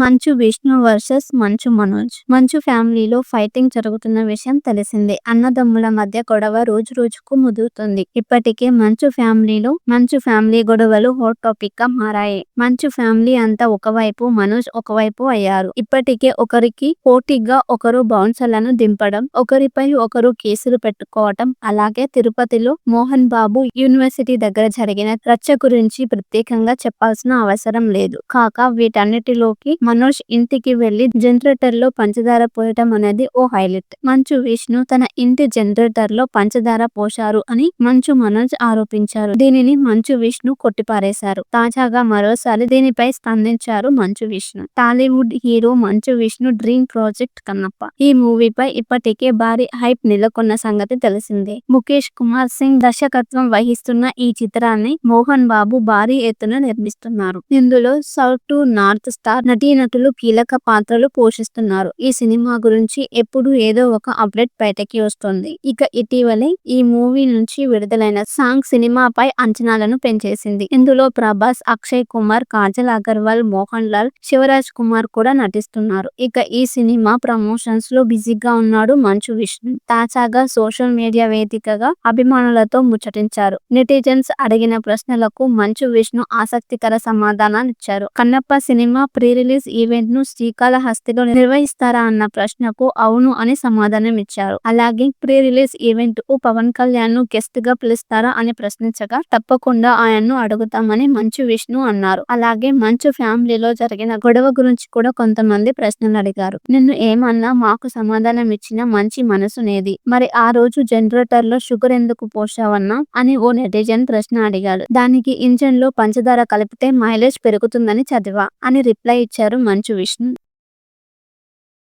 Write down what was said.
Manchu Vishnu versus Manchu Manoj. మంచు ఫ్యామిలీలో fighting జరుగుతున్న విషయం తెలిసిందే. అన్నదమ్ముల మధ్య గొడవ రోజు రోజుకు ముదురుతుంది. ఇప్పటికే మంచు ఫ్యామిలీలో మంచు ఫ్యామిలీ గొడవలు హాట్ టాపిక్గా మారాయి. మంచు ఫ్యామిలీ అంతా ఒకవైపు మనోజ్ ఒకవైపు అయ్యారు. ఇప్పటికే ఒకరికి పోటీగా ఒకరు బౌన్సర్లను దింపడం ఒకరిపై ఒకరు కేసులు పెట్టుకోవటం అలాగే తిరుపతిలో మోహన్ బాబు యూనివర్సిటీ దగ్గర జరిగిన రచ్చ గురించి ప్రత్యేకంగా చెప్పాల్సిన అవసరం లేదు. కాక వీటన్నిటిలోకి మనోజ్ ఇంటికి వెళ్ళి జనరేటర్లో పంచదార పోయటం అనేది ఓ హైలైట్. మంచు విష్ణు తన ఇంటి జనరేటర్లో పంచదార పోశారు అని మంచు మనోజ్ ఆరోపించారు. దీనిని మంచు విష్ణు కొట్టిపారేశారు. తాజాగా మరోసారి దీనిపై స్పందించారు Manchu Vishnu. Tollywood hero Manchu Vishnu dream project Kannappa. ఈ మూవీపై ఇప్పటికే భారీ హైప్ నెలకొన్న సంగతి తెలిసిందే. ముఖేష్ కుమార్ సింగ్ దర్శకత్వం వహిస్తున్న ఈ చిత్రాన్ని మోహన్ బాబు భారీ ఎత్తున నిర్మిస్తున్నారు. ఇందులో సౌత్ టు నార్త్ స్టార్ నటులు కీలక పాత్రలు పోషిస్తున్నారు. ఈ సినిమా గురించి ఎప్పుడు ఏదో ఒక అప్డేట్ బయటకి వస్తుంది. ఇక ఇటీవలే ఈ మూవీ నుంచి విడుదలైన సాంగ్ సినిమాపై అంచనాలను పెంచేసింది. ఇందులో ప్రభాస్ అక్షయ్ కుమార్ కాజల్ అగర్వాల్ మోహన్ లాల్ శివరాజ్ కుమార్ కూడా నటిస్తున్నారు. ఇక ఈ సినిమా ప్రమోషన్స్లో బిజీగా ఉన్నాడు మంచు విష్ణు. తాజాగా సోషల్ మీడియా వేదికగా అభిమానులతో ముచ్చటించారు. నెటిజన్స్ అడిగిన ప్రశ్నలకు మంచు విష్ణు ఆసక్తికర సమాధానాలు ఇచ్చారు. Kannappa cinema pre release release ఈవెంట్ను శ్రీకాళహస్తిలో నిర్వహిస్తారా అన్న ప్రశ్నకు అవును అని సమాధానం ఇచ్చారు అలాగే ప్రీ రిలీజ్ ఈవెంట్కు పవన్ కళ్యాణ్ను గెస్ట్గా పిలుస్తారా అని ప్రశ్నించగా తప్పకుండా ఆయన్ను అడుగుతామని మంచు విష్ణు అన్నారు. అలాగే మంచు ఫ్యామిలీలో జరిగిన గొడవ గురించి కూడా కొంతమంది ప్రశ్నలు అడిగారు. నిన్ను ఏమన్నా మాకు సమాధానం ఇచ్చిన మంచి మనసు నేది. మరి ఆ రోజు జనరేటర్లో షుగర్ ఎందుకు పోసావన్నా అని ఓ నెటిజన్ ప్రశ్న అడిగాడు. దానికి ఇంజన్లో పంచదార కలిపితే మైలేజ్ పెరుగుతుందని చదివా అని రిప్లై ఇచ్చారు. మంచు విష్ణు